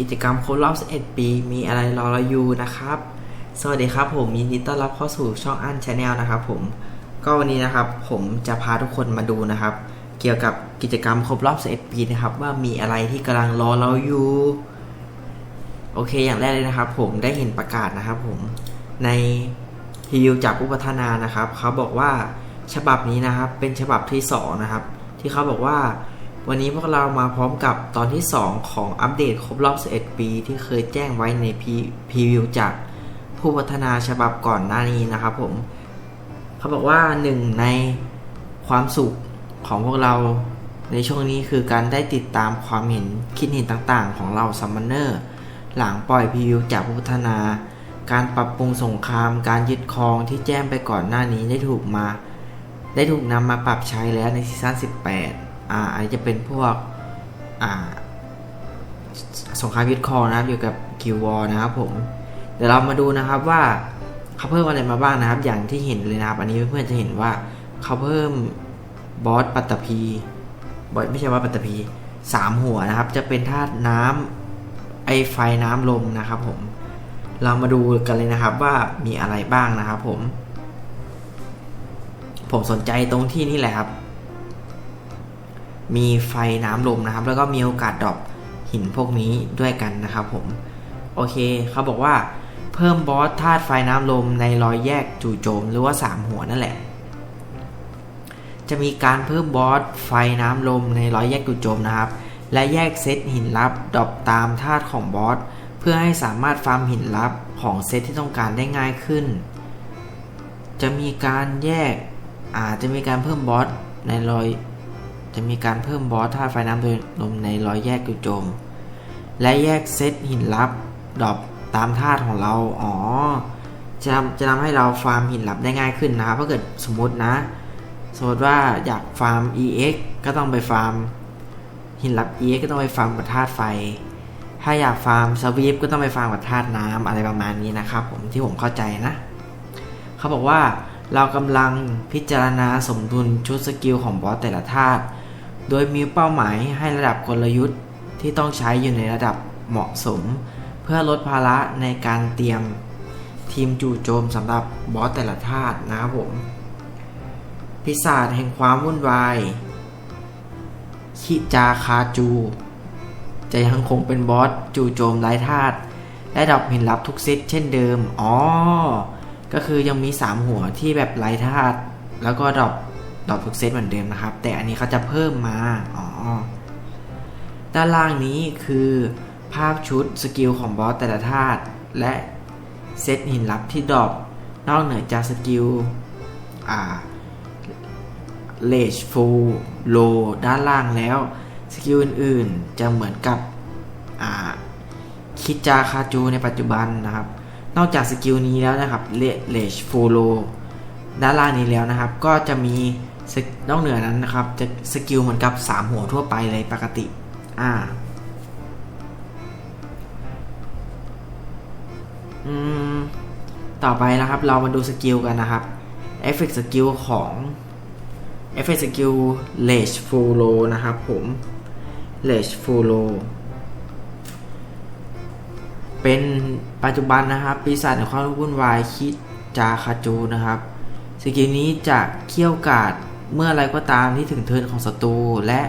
กิจกรรมครบรอบ 11 ปี มีอะไรรอเราอยู่นะครับ สวัสดีครับผมยินดีต้อนรับเข้าสู่ช่องอันชาแนลนะครับผม ก็วันนี้นะครับผมจะพาทุกคนมาดูนะครับ เกี่ยวกับกิจกรรมครบรอบ 11 ปีนะครับ ว่ามีอะไรที่กำลังรอเราอยู่ โอเคอย่างแรกเลยนะครับ ผมได้เห็นประกาศนะครับ ผมในรีวิวจากผู้พัฒนานะครับ เขาบอกว่าฉบับนี้นะครับเป็นฉบับที่2นะครับที่เขาบอกว่า วันนี้พวกเรามาพร้อมกับตอนที่ 2 ของอัปเดตครบรอบ 11 ปี ที่เคยแจ้งไว้ในพรีวิวจากผู้พัฒนาฉบับก่อนหน้านี้นะครับผม เขาบอกว่าหนึ่งในความสุขของพวกเราในช่วงนี้คือการได้ติดตามความเห็นคิดเห็นต่างๆ ของเราซัมมอนเนอร์หลังปล่อยพรีวิวจากผู้พัฒนา การปรับปรุงสงคราม การยึดครองที่แจ้งไปก่อนหน้านี้ได้ถูกมา ได้ถูกนำมาปรับใช้แล้วในซีซั่น18 อ่าอันนี้จะเป็นพวกอ่าสงครามยึดครองนะครับเกี่กับกิววอนะครับผมเดี๋ยวเรามาดูนะครับว่าเขาเพิ่มอะไรมาบ้างนะครับ อย่างที่เห็นเลยนะครับ อันนี้เพื่อนๆจะเห็นว่าเขาเพิ่มบอสปัตตภีบอสไม่ใช่ว่าปัตตภีสามหัวนะครับ จะเป็นธาตุน้ำไอไฟน้ำลมนะครับผมเรามาดูกันเลยนะครับว่ามีอะไรบ้างนะครับผม ผมสนใจตรงที่นี่แหละครับ มีไฟน้ำลมนะครับ แล้วก็มีโอกาสดรอปหินพวกนี้ด้วยกันนะครับผม โอเคเขาบอกว่าเพิ่มบอสธาตุไฟน้ำลมในรอยแยกจู่โจมหรือว่า 3 หัวนั่นแหละ จะมีการเพิ่มบอสไฟน้ำลมในรอยแยกจู่โจมนะครับ และแยกเซตหินลับดรอปตามธาตุของบอสเพื่อให้สามารถฟาร์มหินลับของเซตที่ต้องการได้ง่ายขึ้น จะมีการแยกอาจจะมีการเพิ่มบอสในรอย จะมีการเพิ่มบอสธาตุไฟน้ำโดยลมในรอยแยกจู่โจม และแยกเซตหินลับดรอปตามธาตุของเรา อ๋อ จะจะทำให้เราฟาร์มหินลับได้ง่ายขึ้นนะครับถ้าเกิดสมมตินะ สมมติว่าอยากฟาร์ม EX ก็ต้องไปฟาร์ม หินลับ EX ก็ต้องไปฟาร์มกับธาตุไฟ ถ้าอยากฟาร์มสวีปก็ต้องไปฟาร์มกับธาตุน้ำอะไรประมาณนี้นะครับผมที่ผมเข้าใจนะ เขาบอกว่าเรากำลังพิจารณาสมดุลชุดสกิลของบอสแต่ละธาตุ โดยมีเป้าหมายให้ระดับกลยุทธ์ที่ต้องใช้อยู่ในระดับเหมาะสม เพื่อลดภาระในการเตรียมทีมจู่โจมสำหรับบอสแต่ละธาตุนะครับผมพิศาจแห่งความวุ่นวาย คิจาคาจู จะยังคงเป็นบอสจู่โจมไร้ธาตุและดอกหินลับทุกเซตเช่นเดิม อ๋อ ก็คือยังมี 3 หัวที่แบบไร้ธาตุแล้วก็ดอก ดอกทุกเซตเหมือนเดิมนะครับ แต่อันนี้เขาจะเพิ่มมาอ๋อด้านล่างนี้คือ ภาพชุดสกิลของบอสแต่ละธาตุและเซตหินลับที่ดรอปนอกเหนือจากสกิลอ่าเลชฟูโลด้านล่างแล้ว สกิลอื่นๆ จะเหมือนกับคิจาคาจูในปัจจุบันนะครับ นอกจากสกิลนี้แล้วนะครับเลชฟูโลด้านล่างนี้แล้วนะครับ ก็จะมี นอกเหนือนั้นนะครับ จะสกิลเหมือนกับ 3 หัวทั่วไปเลยปกติ อ่า อืม ต่อไปนะครับ เรามาดูสกิลกันนะครับเอฟเฟกต์สกิลของเอฟเฟกต์สกิลเลชฟูโลนะครับผมเลชฟูโลเป็นปัจจุบันนะครับ ปีศาจในความวุ่นวายคิดจาคาจูนะครับ สกิลนี้จะเคี่ยวกาด เมื่อไรก็ตามที่ถึงเทิร์นของศัตรูและ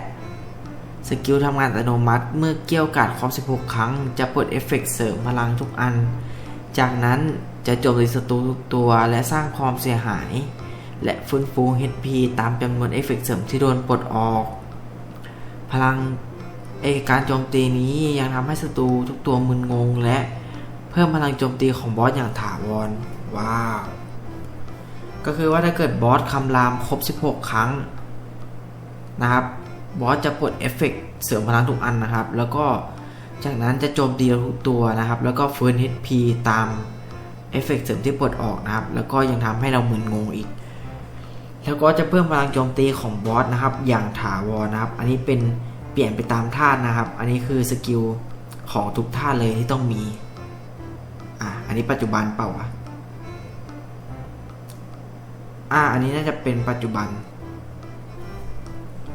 สกิลทำงานอัตโนมัติ เมื่อเกี่ยวกาดครบ 16 ครั้ง จะเปิดเอฟเฟกเสริมพลังทุกอัน จากนั้นจะโจมตีศัตรูทุกตัวและสร้างความเสียหาย และฟื้นฟู HP ตามจำนวนเอฟเฟกเสริมที่โดนปลดออก พลังเอกการโจมตีนี้ยังทำให้ศัตรูทุกตัวมึนงงและเพิ่มพลังโจมตีของบอสอย่างถาวรว้าว ก็คือว่าถ้าเกิดบอสคำรามครบ 16 ครั้งนะครับบอสจะปลดเอฟเฟกเสริมพลังทุกอันนะครับ แล้วก็จากนั้นจะโจมตีทุกตัวนะครับ แล้วก็ฟื้น HP ตามเอฟเฟกเสริมที่ปลดออกนะครับ แล้วก็ยังทำให้เรามึนงงอีก แล้วก็จะเพิ่มพลังโจมตีของบอสนะครับ อย่างถาวรนะครับ อันนี้เป็นเปลี่ยนไปตามธาตุนะครับ อันนี้คือสกิลของทุกธาตุเลยที่ต้องมี อะ อันนี้ปัจจุบันเปล่าวะ อ่า อันนี้น่าจะเป็นปัจจุบัน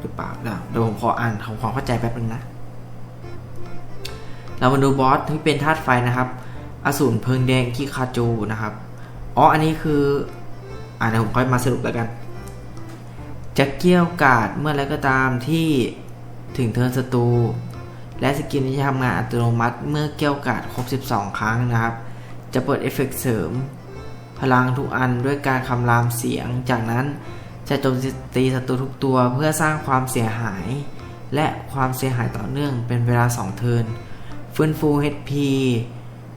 หรือเปล่าเดี๋ยวผมขออ่านทำความเข้าใจแป๊บนึงนะ เรามาดูบอสที่เป็นธาตุไฟนะครับ อสูรเพลิงแดงคิคาจูนะครับ อ๋อ อันนี้คือ อ่าเดี๋ยวผมค่อยมาสรุปแล้วกันจะเกี่ยวกาดเมื่อไรก็ตามที่ถึงเทิร์นศัตรูและสกิลนี้จะทำงานอัตโนมัติเมื่อเกี่ยวกาดครบ 12 ครั้งนะครับ จะเปิดเอฟเฟกต์เสริม พลังทุกอันด้วยการคำรามเสียง จากนั้นจะโจมตีศัตรูทุกตัวเพื่อสร้างความเสียหาย และความเสียหายต่อเนื่องเป็นเวลา 2 เทิร์นฟื้นฟู HP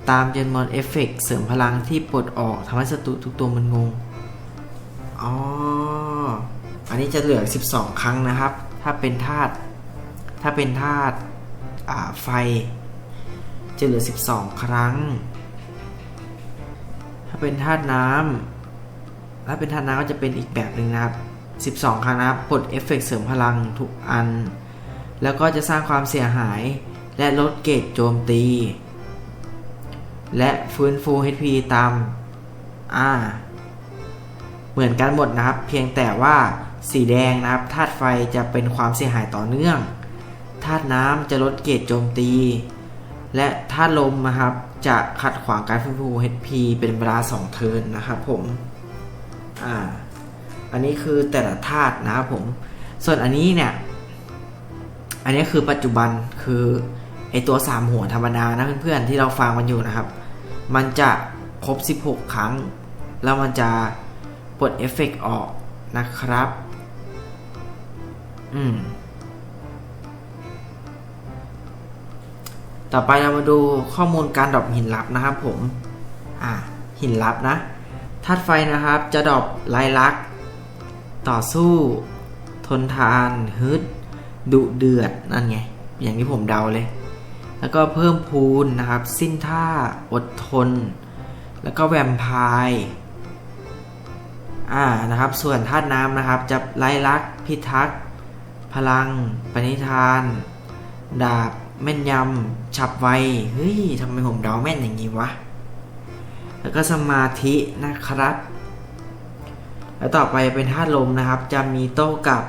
ตามจำนวนเอฟเฟกต์เสริมพลังที่ปลดออกทำให้ศัตรูทุกตัวมันงง อ๋อ อันนี้จะเหลือ 12 ครั้งนะครับ ถ้าเป็นธาตุ ถ้าเป็นธาตุไฟ จะเหลือ 12 ครั้ง เป็นธาตุน้ำถ้าเป็นธาตุน้ำก็จะเป็นอีกแบบหนึ่งนะครับ 12 ครั้งนะครับปลดเอฟเฟกต์เสริมพลังทุกอัน แล้วก็จะสร้างความเสียหาย และลดเกรดโจมตี และฟื้นฟู HP ตามอ่าเหมือนกันหมดนะครับ เพียงแต่ว่าสีแดงนะครับธาตุไฟจะเป็นความเสียหายต่อเนื่องธาตุน้ำจะลดเกรดโจมตี และธาตุลมนะครับ จะขัดขวางการฟื้นฟู HP เป็นเวลา 2 เทิร์นนะครับผม อ่า อันนี้คือแต่ละธาตุนะครับผม ส่วนอันนี้เนี่ย อันนี้คือปัจจุบันคือไอตัว 3 หัวธรรมดานะเพื่อนๆที่เราฟังมันอยู่นะครับ มันจะครบ 16 ครั้ง แล้วมันจะปลดเอฟเฟกต์ออกนะครับ อืม ต่อไปเรามาดูข้อมูลการดรอปหินลับนะครับผมอ่าหินลับนะธาตุไฟนะครับจะดรอปลายลักษ์ต่อสู้ ทนทานฮึดดุเดือดนั่นไง อย่างที่ผมเดาเลย แล้วก็เพิ่มพูนนะครับ สิ้นท่าอดทน แล้วก็แวมไพร์อ่านะครับส่วนธาตุน้ำนะครับจะไล่ลักษ์พิทักษ์ พลัง ปณิธาน ดาบ แม่นยำ ฉับไว เฮ้ยทำไมผมเดาแม่นอย่างนี้วะ แล้วก็สมาธินะครับ แล้วต่อไปเป็นธาตุลมนะครับ จะมีโต้กับ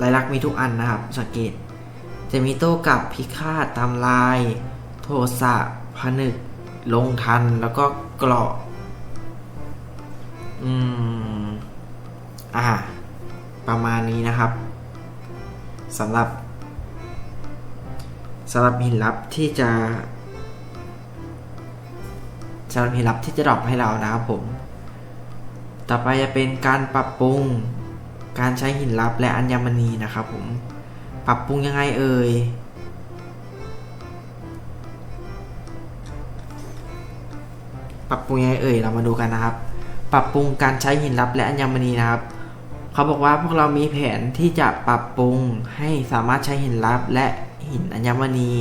ลายลักษณ์มีทุกอันนะครับ สังเกต จะมีโต้กับพิฆาตตามลาย โทสะผนึก ลงทัน แล้วก็เกราะ อืม อ่า ประมาณนี้นะครับสำหรับ สำหรับหินลับที่จะสำหรับหินลับที่จะดรอปให้เรานะครับผม ต่อไปจะเป็นการปรับปรุงการใช้หินลับและอัญมณีนะครับผม ปรับปรุงยังไงเอ่ยปรับปรุงยังไงเอ่ยเรามาดูกันนะครับ ปรับปรุงการใช้หินลับและอัญมณีนะครับเขาบอกว่าพวกเรามีแผนที่จะปรับปรุงให้สามารถใช้หินลับและ หินอัญมณี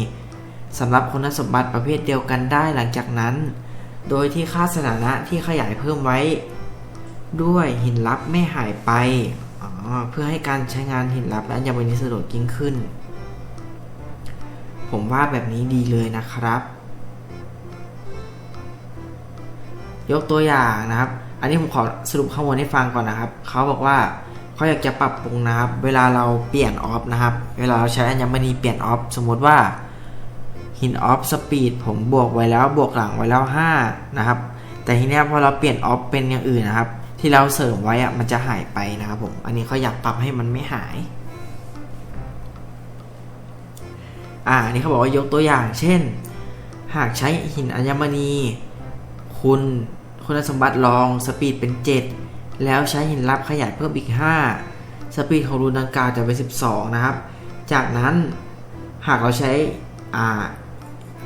สำหรับคุณสมบัติประเภทเดียวกันได้หลังจากนั้น โดยที่ค่าสถานะที่ขยายเพิ่มไว้ ด้วยหินลับไม่หายไป เพื่อให้การใช้งานหินลับและอัญมณีสะดวกยิ่งขึ้น ผมว่าแบบนี้ดีเลยนะครับ ยกตัวอย่างนะครับ อันนี้ผมขอสรุปข้อมูลให้ฟังก่อนนะครับ เขาบอกว่า เขาอยากจะปรับปรุงนะครับ เวลาเราเปลี่ยนออฟนะครับ เวลาเราใช้อัญมณีเปลี่ยนออฟสมมติว่าหินออฟสปีดผมบวกไว้แล้วบวกหลังไว้แล้ว 5 นะครับ แต่ทีนี้พอเราเปลี่ยนออฟเป็นอย่างอื่นนะครับ ที่เราเสริมไว้อะมันจะหายไปนะครับผมอันนี้เขาอยากปรับให้มันไม่หายอ่าอันนี้เขาบอกว่ายกตัวอย่าง เช่น หากใช้หินอัญมณี คุณคุณสมบัติรองสปีดเป็น 7 แล้วใช้หินลับขยายเพิ่มอีก 5 สปีดของรูนดังกล่าวจะเป็น 12 นะครับ จากนั้นหากเราใช้อ่า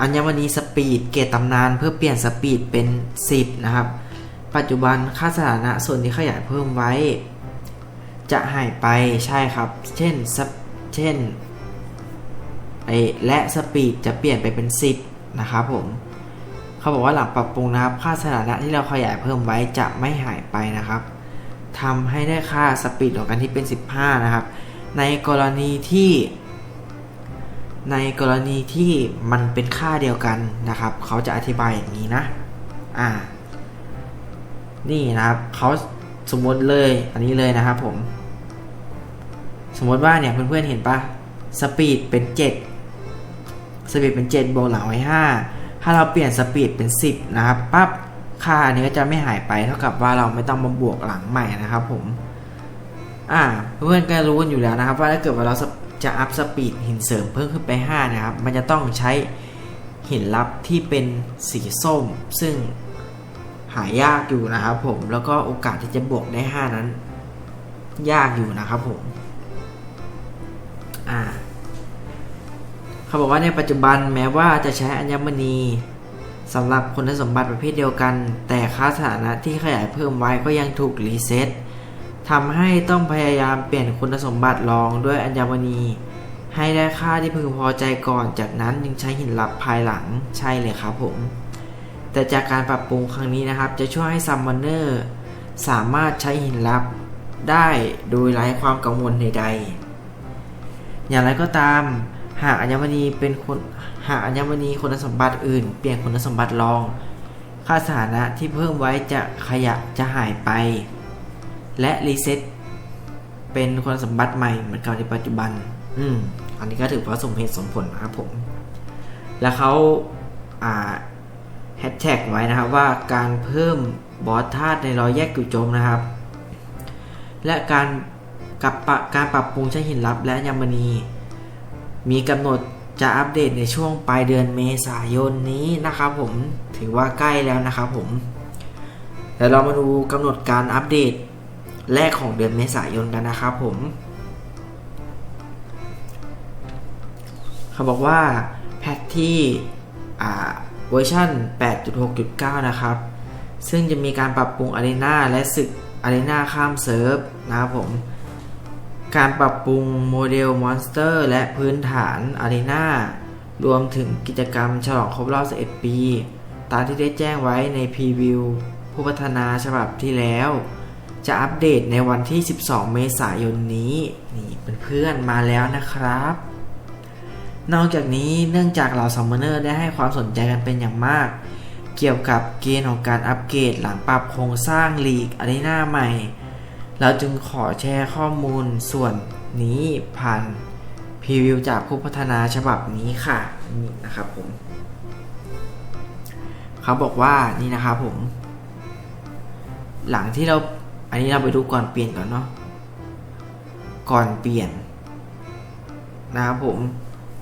อัญมณีสปีดเกตตำนานเพื่อเปลี่ยนสปีดเป็น 10 นะครับ ปัจจุบันค่าสถานะส่วนที่ขยายเพิ่มไว้ จะหายไปใช่ครับ เช่นเช่นไอและสปีดจะเปลี่ยนไปเป็น 10 นะครับผมเขาบอกว่าหลังปรับปรุงนะครับ ค่าสถานะที่เราขยายเพิ่มไว้จะไม่หายไปนะครับ ทำให้ได้ค่าสปีดของกันที่เป็น 15 นะครับ ในกรณีที่ ในกรณีที่มันเป็นค่าเดียวกันนะครับ เขาจะอธิบายอย่างนี้นะ อ่า นี่นะครับเขาสมมติเลยอันนี้เลยนะครับผม สมมติว่าเนี่ยเพื่อนๆเห็นปะสปีดเป็น 7สสปีดเป็น 7 บวกหลังไว้5ถ้าเราเปลี่ยนสปีดเป็น 10 นะครับปั๊บ ค่าอันนี้ก็จะไม่หายไปเท่ากับว่าเราไม่ต้องมาบวกหลังใหม่นะครับผม อ่า เพื่อนก็รู้กันอยู่แล้วนะครับ ว่าถ้าเกิดว่าเราจะอัพสปีดหินเสริมเพิ่มขึ้นไป 5 นะครับ มันจะต้องใช้หินลับที่เป็นสีส้ม ซึ่งหายากอยู่นะครับผม แล้วก็โอกาสที่จะบวกได้ 5 นั้น ยากอยู่นะครับผม อ่า เขาบอกว่าในปัจจุบันแม้ว่าจะใช้อัญมณี สำหรับคุณสมบัติประเภทเดียวกัน แต่ค่าสถานะที่ขยายเพิ่มไว้ก็ยังถูกรีเซ็ตทำให้ต้องพยายามเปลี่ยนคุณสมบัติรองด้วยอัญมณี ให้ได้ค่าที่พึงพอใจก่อน จากนั้นยังใช้หินลับภายหลังใช่เลยครับผม แต่จากการปรับปรุงครั้งนี้นะครับ จะช่วยให้ซัมมอนเนอร์สามารถใช้หินลับได้โดยไร้ความกังวลใดๆ อย่างไรก็ตาม หากอัญมณีเป็นคนหากอัญมณีคุณสมบัติอื่น เปลี่ยนคุณสมบัติรอง ค่าสถานะที่เพิ่มไว้จะขยะจะหายไป และรีเซ็ตเป็นคุณสมบัติใหม่เหมือนกับในปัจจุบัน อืม อันนี้ก็ถือว่าสมเหตุสมผลนะครับผม แล้วเขาอ่าแฮชแท็กไว้นะครับว่าการเพิ่มบอสธาตุในรอยแยกจู่โจมนะครับ และการกับปะการปรับปรุงใช้หินลับและยามณี มีกำหนดจะอัปเดตในช่วงปลายเดือนเมษายนนี้นะครับผมถือว่าใกล้แล้วนะครับผมเดี๋ยวเรามาดูกำหนดการอัปเดตแรกของเดือนเมษายนกันนะครับผม เขาบอกว่าแพทที่เวอร์ชัน8.6.9 นะครับ ซึ่งจะมีการปรับปรุงอารีนาและศึกอารีนาข้ามเซิร์ฟนะครับผม การปรับปรุงโมเดลมอนสเตอร์ และพื้นฐานอารีนารวมถึงกิจกรรมฉลองครบรอบ 11 ปี ตามที่ได้แจ้งไว้ในพรีวิวผู้พัฒนาฉบับที่แล้ว จะอัปเดตในวันที่ 12 เมษายนนี้ นี่เพื่อนๆมาแล้วนะครับ นอกจากนี้เนื่องจากเราซัมมอนเนอร์ได้ให้ความสนใจกันเป็นอย่างมาก เกี่ยวกับเกณฑ์ของการอัปเกรดหลังปรับโครงสร้างลีกอารีนาใหม่ เราจึงขอแชร์ข้อมูลส่วนนี้ผ่านพรีวิวจากผู้พัฒนาฉบับนี้ค่ะนี่นะครับผมเขาบอกว่านี่นะครับผม หลังที่เราอันนี้เราไปดูก่อนเปลี่ยนก่อนเนาะก่อนเปลี่ยนนะครับผม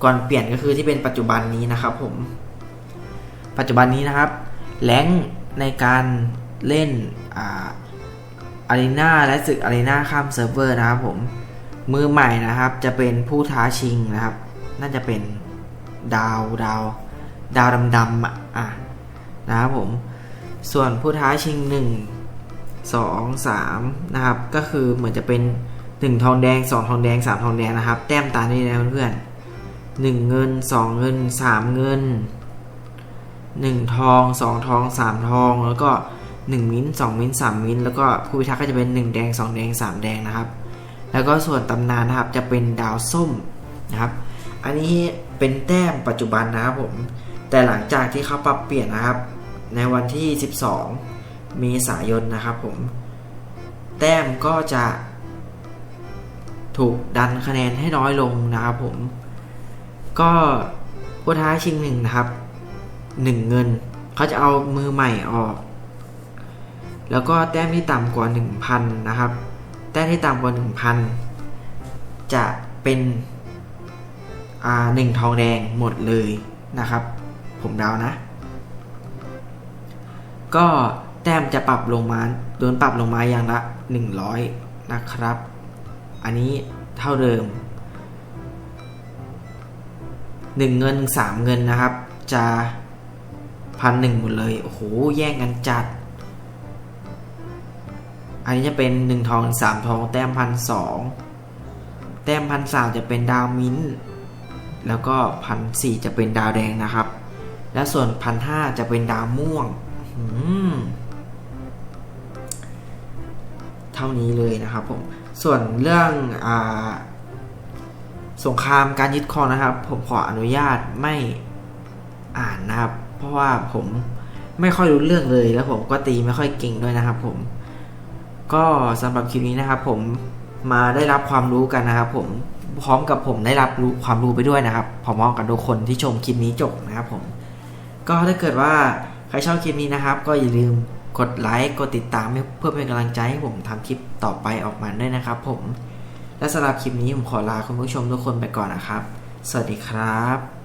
ก่อนเปลี่ยนก็คือที่เป็นปัจจุบันนี้นะครับผม ปัจจุบันนี้นะครับแรงในการเล่น อารีนาและศึกอารีนาข้ามเซิร์ฟเวอร์นะครับผมมือใหม่นะครับจะเป็นผู้ท้าชิงนะครับ น่าจะเป็นดาวดาวดาวดำๆอะอะนะครับผมส่วนผู้ท้าชิง1 2 3นะครับ ก็คือเหมือนจะเป็น 1 ทองแดง 2 ทองแดง 3 ทองแดงนะครับ แต้มตามนี้นะเพื่อนๆ1เงิน 2 เงิน 3 เงิน 1 ทอง 2 ทอง 3 ทองแล้วก็ 1 มิ้น2มิ้น3มิ้นแล้วก็ผู้พิทักษ์ก็จะเป็น 1 แดง 2 แดง 3 แดงนะครับ แล้วก็ส่วนตำนานนะครับจะเป็นดาวส้มนะครับ อันนี้เป็นแต้มปัจจุบันนะครับผม แต่หลังจากที่เขาปรับเปลี่ยนนะครับ ในวันที่ 12 เมษายนนะครับผม แต้มก็จะถูกดันคะแนนให้น้อยลงนะครับผม ก็ผู้ท้าชิงหนึ่งนะครับ 1 เงิน เขาจะเอามือใหม่ออก แล้วก็แต้มที่ต่ำกว่า 1,000 นะครับ แต้มที่ต่ำกว่า 1,000 จะเป็นอ่าหนึ่งทองแดงหมดเลยนะครับ ผมเดานะ ก็แต้มจะปรับลงมาโดนปรับลงมาอย่างละ 100 นะครับ อันนี้เท่าเดิม 1 เงิน 3 เงินนะครับ จะพันหนึ่งหมดเลย โอ้โห แย่งกันจัด อันนี้จะเป็น1ทอง3ทองแต้มพันสองแต้มพันสามจะเป็นดาวมิ้นท์แล้วก็พันสี่จะเป็นดาวแดงนะครับ และส่วนพันห้าจะเป็นดาวม่วงเท่านี้เลยนะครับผม ส่วนเรื่องอสงครามการยึดครองนะครับ ผมขออนุญาตไม่อ่านนะครับ เพราะว่าผมไม่ค่อยรู้เรื่องเลยแล้วผมก็ตีไม่ค่อยเก่งด้วยนะครับผม ก็สำหรับคลิปนี้นะครับ ผมมาได้รับความรู้กันนะครับ ผมพร้อมกับผมได้รับรู้ความรู้ไปด้วยนะครับพร้อมๆกันทุกคนที่ชมคลิปนี้จบนะครับ ผม ก็ถ้าเกิดว่าใครชอบคลิปนี้นะครับ ก็อย่าลืมกดไลค์กดติดตามเพื่อเป็นกำลังใจให้ผมทำคลิปต่อไปออกมาด้วยนะครับ ผมและสำหรับคลิปนี้ผมขอลาคุณผู้ชมทุกคนไปก่อนนะครับ สวัสดีครับ